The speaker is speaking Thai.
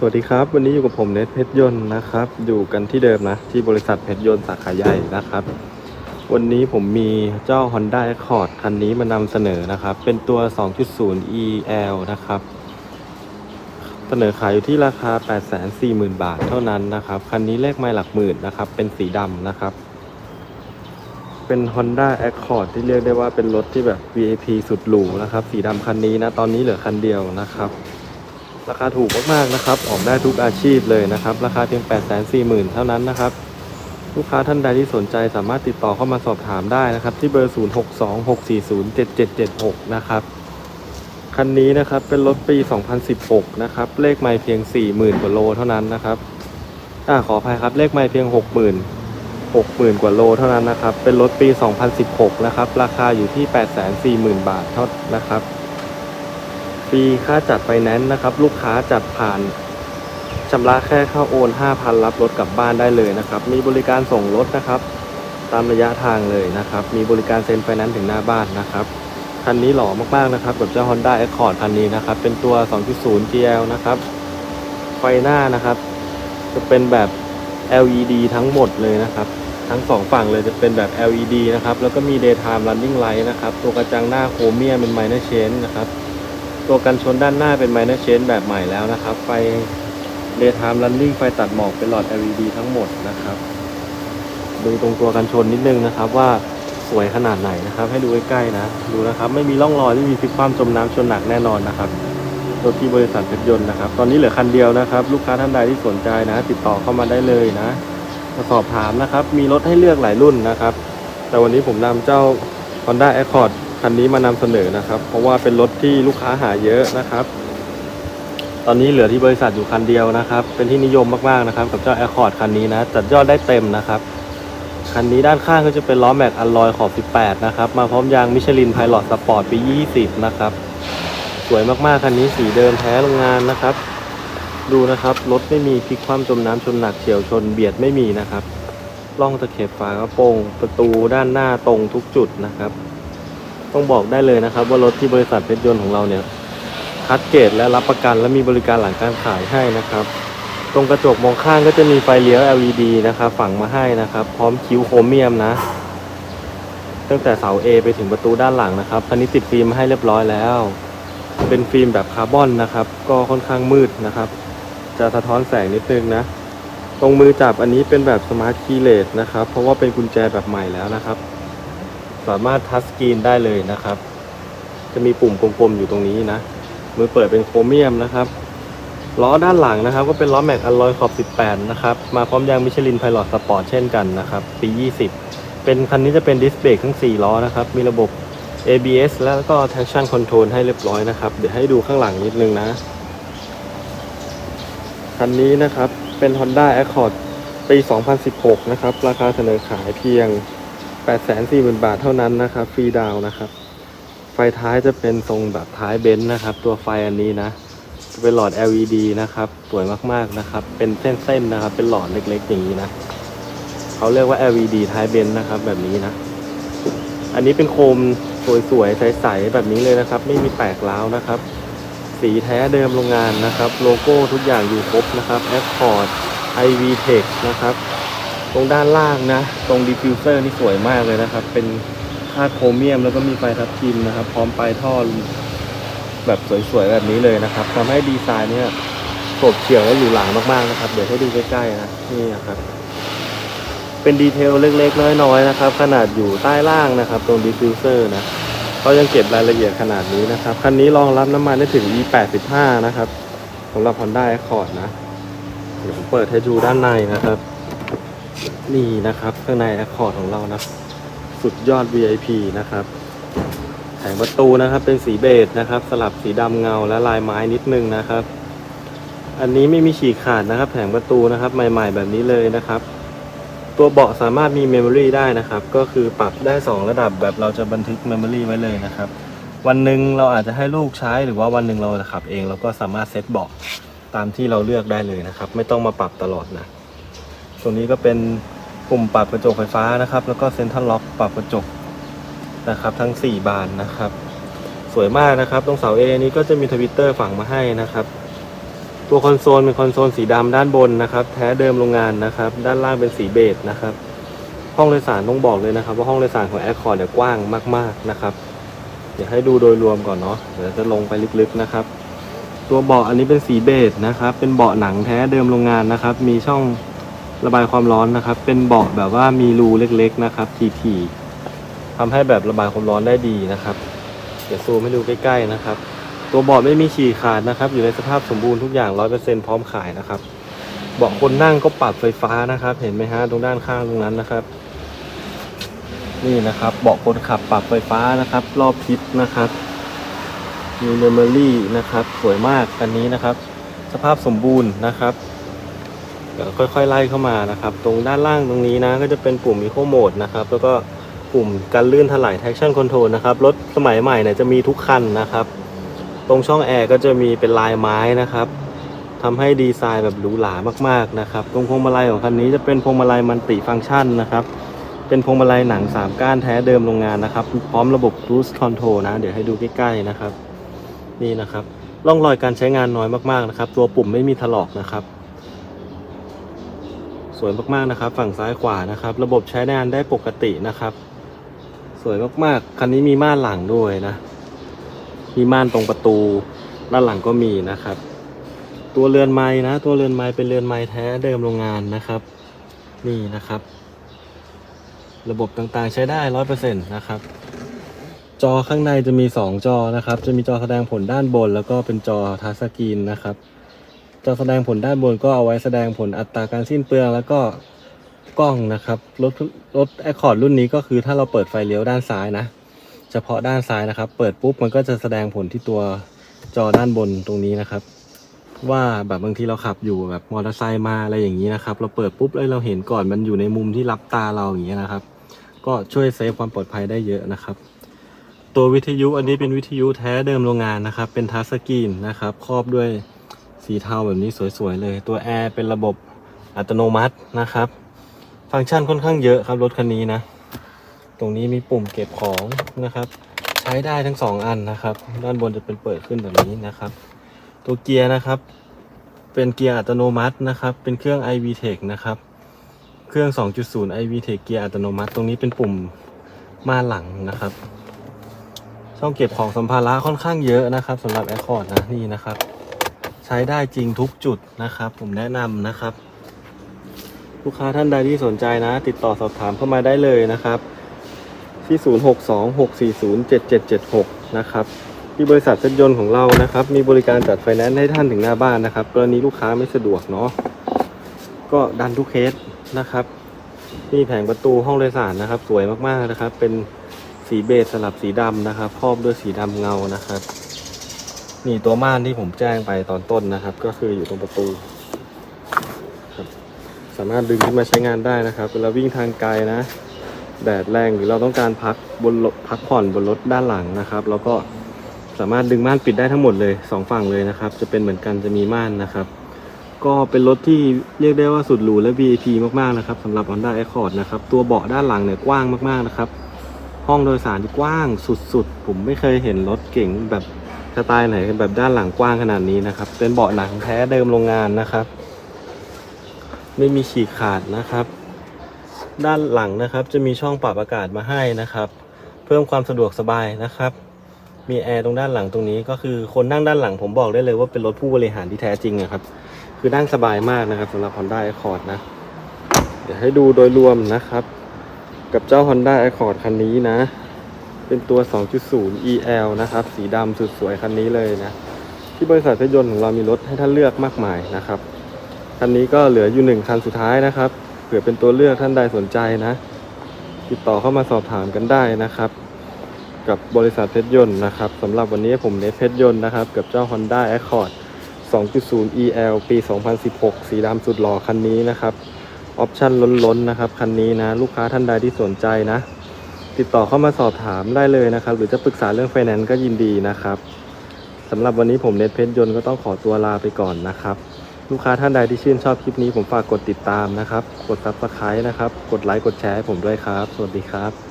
สวัสดีครับ วันนี้อยู่กับผมเนทเพชรยนต์นะครับ อยู่กันที่เดิมนะ ที่บริษัทเพชรยนต์สาขาใหญ่นะครับ วันนี้ผมมีเจ้า Honda Accord คันนี้มานำเสนอนะครับ เป็นตัว 2.0 EL นะครับ เสนอขายอยู่ที่ราคา 840,000 บาทเท่านั้นนะครับ คันนี้เลขไม่หลักหมื่นนะครับ เป็นสีดำนะครับ เป็น Honda Accord ที่เรียกได้ว่าเป็นรถที่แบบ VIP สุดหรูนะครับ สีดำคันนี้นะ ตอนนี้เหลือคันเดียวนะครับ ราคาถูกมากๆนะครับออกได้ทุกอาชีพเลยนะครับ ราคาเพียง 840,000 เท่านั้นนะครับ ลูกค้าท่านใดที่สนใจสามารถติดต่อเข้ามาสอบถามได้นะครับ ที่เบอร์ 0626407776 นะครับ คันนี้นะครับเป็นรถปี 2016 นะครับ เลขไม่เพียง 40,000 กว่าโลเท่านั้นนะครับอ่าขออภัยครับเลขไม่เพียง 60,000 60,000 กว่าโลเท่านั้นนะครับ เป็นรถปี 2016 นะครับ ราคาอยู่ที่ 840,000 บาทเท่านะครับ ฟรีค่าจัดไฟแนนซ์นะครับ ลูกค้าจัดผ่านชำระแค่เข้าโอน 5,000 รับรถกลับบ้านได้เลยนะครับ มีบริการส่งรถนะครับ ตามระยะทางเลยนะครับ มีบริการเซ็นไฟแนนซ์ถึงหน้าบ้านนะครับ คันนี้หล่อมากๆนะครับกับเจ้า Honda Accord คันนี้นะครับ เป็นตัว 2.0 GL นะครับ ไฟหน้านะครับ จะเป็นแบบ LED ทั้งหมดเลยนะครับ ทั้งสองฝั่งเลยจะเป็นแบบ LED นะครับ แล้วก็มี daytime running light นะครับ ตัวกระจังหน้าโครเมียมเป็น minor change นะครับ ตัวกันชนด้านหน้าเป็น minor change แบบใหม่แล้วนะครับ ไฟ daytime running ไฟตัดหมอกเป็นหลอด LED ทั้งหมดนะครับ ดูตรงตัวกันชนนิดนึงนะครับว่าสวยขนาดไหนนะครับ ให้ดูใกล้ๆนะ ดูนะครับไม่มีร่องรอยที่มีพลิกคว่ำจมน้ำชนหนักแน่นอนนะครับรถที่บริษัทเพชรยนต์นะครับ ตอนนี้เหลือคันเดียวนะครับ ลูกค้าท่านใดที่สนใจนะ ติดต่อเข้ามาได้เลยนะมาสอบถามนะครับ มีรถให้เลือกหลายรุ่นนะครับ แต่วันนี้ผมนำเจ้า Honda Accord คันนี้มานำเสนอนะครับ เพราะว่าเป็นรถที่ลูกค้าหาเยอะนะครับ ตอนนี้เหลือที่บริษัทอยู่คันเดียวนะครับ เป็นที่นิยมมากๆนะครับ กับเจ้า Accord คันนี้นะจัดยอดได้เต็มนะครับคันนี้ด้านข้างก็จะเป็นล้อแม็กอัลลอยขอบ 18 นะครับ มาพร้อมยางมิชลินไพลอตสปอร์ตปี 20 นะครับ สวยมากๆ คันนี้สีเดิมแท้โรงงานนะครับ ดูนะครับ รถไม่มีพลิกคว่ำจมน้ำชนหนักเฉียวชนเบียดไม่มีนะครับล่องตะเข็บฝากระโปรงประตูด้านหน้าตรงทุกจุดนะครับ ต้องบอกได้เลยนะครับ ว่ารถที่บริษัทเพชรยนต์ของเราเนี่ยคัดเกรดและรับประกันและมีบริการหลังการขายให้นะครับ ตรงกระจกมองข้างก็จะมีไฟเลี้ยว LED นะครับฝังมาให้นะครับ พร้อมคิ้วโครเมียมนะ ตั้งแต่เสา A ไปถึงประตูด้านหลังนะครับคันนี้ติดฟิล์มมาให้เรียบร้อยแล้ว เป็นฟิล์มแบบคาร์บอนนะครับ ก็ค่อนข้างมืดนะครับ จะสะท้อนแสงนิดนึงนะ ตรงมือจับอันนี้เป็นแบบสมาร์ทคีย์เลสนะครับ เพราะว่าเป็นกุญแจแบบใหม่แล้วนะครับ สามารถทัชสกรีนได้เลยนะครับ จะมีปุ่มกลมๆอยู่ตรงนี้นะ มือเปิดเป็นโครเมียมนะครับ ล้อด้านหลังนะครับ ก็เป็นล้อแม็กอลลอยขอบ 18 นะครับ มาพร้อมยางมิชลินไพลอตสปอร์ตเช่นกันนะครับ ปี 20 เป็นคันนี้จะเป็นดิสเบรกทั้ง 4 ล้อนะครับ มีระบบ ABS แล้วก็ traction control ให้เรียบร้อยนะครับ เดี๋ยวให้ดูข้างหลังนิดนึงนะ คันนี้นะครับ เป็น Honda Accord ปี 2016 นะครับ ราคาเสนอขายเพียง 8 4 0 0 0 บาทเท่านั้นนะครับ ฟรีดาวนะครับ ไฟท้ายจะเป็นทรงแบบท้ายเบนซ์นะครับ ตัวไฟอันนี้นะ จะเป็นหลอด LED นะครับ สวยมากๆนะครับ เป็นเส้นๆนะครับ เป็นหลอดเล็กๆอย่างนี้นะเขาเรียกว่า LED ท้ายเบนซ์นะครับ แบบนี้นะ อันนี้เป็นโคมสวยๆ ใสๆ แบบนี้เลยนะครับ ไม่มีแตกร้าวนะครับ สีแท้เดิมโรงงานนะครับ โลโก้ทุกอย่างอยู่ครบนะครับ Accord IV Tech นะครับ ตรงด้านล่างนะ ตรงดิฟิวเซอร์นี่สวยมากเลยนะครับ เป็นคาโครเมียมแล้วก็มีไฟทับทิมนะครับ พร้อมปลายท่อแบบสวยๆแบบนี้เลยนะครับทำให้ดีไซน์เนี่ยโฉบเฉี่ยวและหรูหรามากๆนะครับ เดี๋ยวให้ดูใกล้ๆนะนี่นะครับ เป็นดีเทลเล็กๆ น้อยๆนะครับ ขนาดอยู่ใต้ล่างนะครับ ตรงดิฟฟิวเซอร์นะเขายังเก็บรายละเอียดขนาดนี้นะครับ คันนี้รองรับน้ำมันได้ถึง E85 นะครับสำหรับ Honda Accord นะเดี๋ยวผมเปิดให้ดูด้านในนะครับ นี่นะครับ ข้างใน Accord ของเรานะสุดยอด VIP นะครับแผงประตูนะครับ เป็นสีเบจนะครับ สลับสีดำเงาและลายไม้นิดนึงนะครับ อันนี้ไม่มีฉีกขาดนะครับ แผงประตูนะครับ ใหม่ ๆ แบบนี้เลยนะครับตัวเบาะสามารถมีเมมโมรีได้นะครับ ก็คือปรับได้ 2 ระดับแบบเราจะบันทึกเมมโมรีไว้เลยนะครับ วันหนึ่งเราอาจจะให้ลูกใช้หรือว่าวันหนึ่งเราจะขับเองเราก็สามารถเซตเบาะตามที่เราเลือกได้เลยนะครับ ไม่ต้องมาปรับตลอดนะ ตรงนี้ก็เป็นปุ่มปรับกระจกไฟฟ้านะครับ แล้วก็เซ็นทรัลล็อกปรับกระจกนะครับ ทั้ง 4 บานนะครับ สวยมากนะครับ ตรงเสาเอนี้ก็จะมีทวิตเตอร์ฝังมาให้นะครับ ตัวคอนโซลเป็นคอนโซลสีดำด้านบนนะครับ แท้เดิมโรงงานนะครับ ด้านล่างเป็นสีเบจนะครับ ห้องโดยสารต้องบอกเลยนะครับ ว่าห้องโดยสารของแอร์คอร์เนี่ยกว้างมาก ๆนะครับเดี๋ยวให้ดูโดยรวมก่อนเนาะเดี๋ยวจะลงไปลึกๆนะครับ ตัวเบาะอันนี้เป็นสีเบจนะครับ เป็นเบาะหนังแท้เดิมโรงงานนะครับ มีช่อง ระบายความร้อนนะครับ เป็นเบาะแบบว่ามีรูเล็กๆนะครับ ทีๆทำให้แบบระบายความร้อนได้ดีนะครับ เดี๋ยวซูมให้ดูใกล้ๆนะครับ ตัวเบาะไม่มีฉี่ขาดนะครับ อยู่ในสภาพสมบูรณ์ทุกอย่างร้อยเปอร์เซ็นพร้อมขายนะครับ เบาะคนนั่งก็ปรับไฟฟ้านะครับ เห็นไหมฮะตรงด้านข้างตรงนั้นนะครับ นี่นะครับ เบาะคนขับปรับไฟฟ้านะครับ รอบทิศนะครับมีเมมโมรี่นะครับ สวยมากคันนี้นะครับ สภาพสมบูรณ์นะครับ ดี๋ยวค่อยๆไล่เข้ามานะครับ ตรงด้านล่างตรงนี้นะ ก็จะเป็นปุ่ม Eco Mode นะครับ แล้วก็ปุ่มการลื่นถลาย traction control นะครับ รถสมัยใหม่เนี่ยจะมีทุกคันนะครับ ตรงช่องแอร์ก็จะมีเป็นลายไม้นะครับทำให้ดีไซน์แบบหรูหรามากๆนะครับ ตรงพวงมาลัยของคันนี้จะเป็นพวงมาลัยมัลติฟังก์ชันนะครับ เป็นพวงมาลัยหนัง 3 ก้านแท้เดิมโรงงานนะครับ พร้อมระบบ cruise control นะ เดี๋ยวให้ดูใกล้ๆนะครับ นี่นะครับร่องรอยการใช้งานน้อยมากๆนะครับ ตัวปุ่มไม่มีถลอกนะครับ สวยมากๆนะครับ ฝั่งซ้ายขวานะครับ ระบบใช้งานได้ปกตินะครับ สวยมากๆ คันนี้มีม่านหลังด้วยนะ มีม่านตรงประตูด้านหลังก็มีนะครับ ตัวเรือนไม้นะ ตัวเรือนไม้เป็นเรือนไม้แท้เดิมโรงงานนะครับ นี่นะครับ ระบบต่างๆใช้ได้ร้อยเปอร์เซ็นต์นะครับจอข้างในจะมี 2 จอนะครับ จะมีจอแสดงผลด้านบน แล้วก็เป็นจอทัชสกรีนนะครับ จอแสดงผลด้านบนก็เอาไว้แสดงผลอัตราการสิ้นเปลือง แล้วก็กล้องนะครับรถรถแอคคอร์ดรุ่นนี้ก็คือถ้าเราเปิดไฟเลี้ยวด้านซ้ายนะ เฉพาะด้านซ้ายนะครับ เปิดปุ๊บมันก็จะแสดงผลที่ตัวจอด้านบนตรงนี้นะครับ ว่าแบบบางทีเราขับอยู่แบบมอเตอร์ไซค์มาอะไรอย่างนี้นะครับ เราเปิดปุ๊บแล้วเราเห็นก่อนมันอยู่ในมุมที่รับตาเราอย่างเงี้นะครับ ก็ช่วยเซฟความปลอดภัยได้เยอะนะครับ ตัววิทยุอันนี้เป็นวิทยุแท้เดิมโรงงานนะครับ เป็นทัชสกรีนนะครับครอบด้วย สีเทาแบบนี้สวยๆเลย ตัวแอร์เป็นระบบอัตโนมัตินะครับ ฟังก์ชันค่อนข้างเยอะครับรถคันนี้นะ ตรงนี้มีปุ่มเก็บของนะครับ ใช้ได้ทั้งสองอันนะครับ ด้านบนจะเป็นเปิดขึ้นแบบนี้นะครับ ตัวเกียร์นะครับ เป็นเกียร์อัตโนมัตินะครับ เป็นเครื่อง iVTEC นะครับ เครื่อง 2.0 iVTEC เกียร์อัตโนมัติ ตรงนี้เป็นปุ่มมาหลังนะครับ ช่องเก็บของสัมภาระค่อนข้างเยอะนะครับสำหรับ Accord นะนี่นะครับ ใช้ได้จริงทุกจุดนะครับ ผมแนะนำนะครับ ลูกค้าท่านใดที่สนใจนะ ติดต่อสอบถามเข้ามาได้เลยนะครับ ที่ 0626407776 นะครับที่บริษัทเซ็ยนต์ของเรานะครับ มีบริการจัดไฟแนนซ์ให้ท่านถึงหน้าบ้านนะครับ กรณีลูกค้าไม่สะดวกเนาะก็ดันทุกเคสนะครับนี่แผงประตูห้องโดยสารนะครับ สวยมากๆนะครับ เป็นสีเบจสลับสีดำนะครับครอบด้วยสีดำเงานะครับ นี่ตัวม่านที่ผมแจ้งไปตอนต้นนะครับ ก็คืออยู่ตรงประตูครับสามารถดึงขึ้นมาใช้งานได้นะครับเวลาวิ่งทางไกลนะ แดดแรงหรือเราต้องการพักบนรถพักผ่อนบนรถด้านหลังนะครับ แล้วก็สามารถดึงม่านปิดได้ทั้งหมดเลยสองฝั่งเลยนะครับ จะเป็นเหมือนกันจะมีม่านนะครับ ก็เป็นรถที่เรียกได้ว่าสุดหรูและ VIP มากๆนะครับสำหรับ Honda Accord นะครับตัวเบาะด้านหลังเนี่ยกว้างมากๆนะครับห้องโดยสารที่กว้างสุดๆ ผมไม่เคยเห็นรถเก๋งแบบ สไตล์ไหนแบบด้านหลังกว้างขนาดนี้นะครับ เป็นเบาะหนังแท้เดิมโรงงานนะครับ ไม่มีฉีกขาดนะครับ ด้านหลังนะครับจะมีช่องปรับอากาศมาให้นะครับ เพิ่มความสะดวกสบายนะครับ มีแอร์ตรงด้านหลังตรงนี้ก็คือคนนั่งด้านหลังผมบอกได้เลยว่าเป็นรถผู้บริหารที่แท้จริงนะครับ คือนั่งสบายมากนะครับสำหรับ Honda Accord นะ เดี๋ยวให้ดูโดยรวมนะครับ กับเจ้า Honda Accord คันนี้นะ เป็นตัว 2.0 EL นะครับ สีดำสุดสวยคันนี้เลยนะ ที่บริษัทรถยนต์ของเรามีรถให้ท่านเลือกมากมายนะครับ คันนี้ก็เหลืออยู่หนึ่งคันสุดท้ายนะครับ เผื่อเป็นตัวเลือกท่านใดสนใจนะ ติดต่อเข้ามาสอบถามกันได้นะครับ กับบริษัทเพชรยนต์นะครับสำหรับวันนี้ผมเนทเพชรยนต์นะครับ กับเจ้า Honda Accord 2.0 EL ปี 2016 สีดำสุดหล่อคันนี้นะครับ ออปชั่นล้นๆนะครับ คันนี้นะ ลูกค้าท่านใดที่สนใจนะ ติดต่อเข้ามาสอบถามได้เลยนะครับ หรือจะปรึกษาเรื่องไฟแนนซ์ก็ยินดีนะครับสำหรับวันนี้ผมเนตเพชรยนต์ก็ต้องขอตัวลาไปก่อนนะครับ ลูกค้าท่านใดที่ชื่นชอบคลิปนี้ผมฝากกดติดตามนะครับ กดซับสไคร้นะครับ กดไลค์กดแชร์ให้ผมด้วยครับ สวัสดีครับ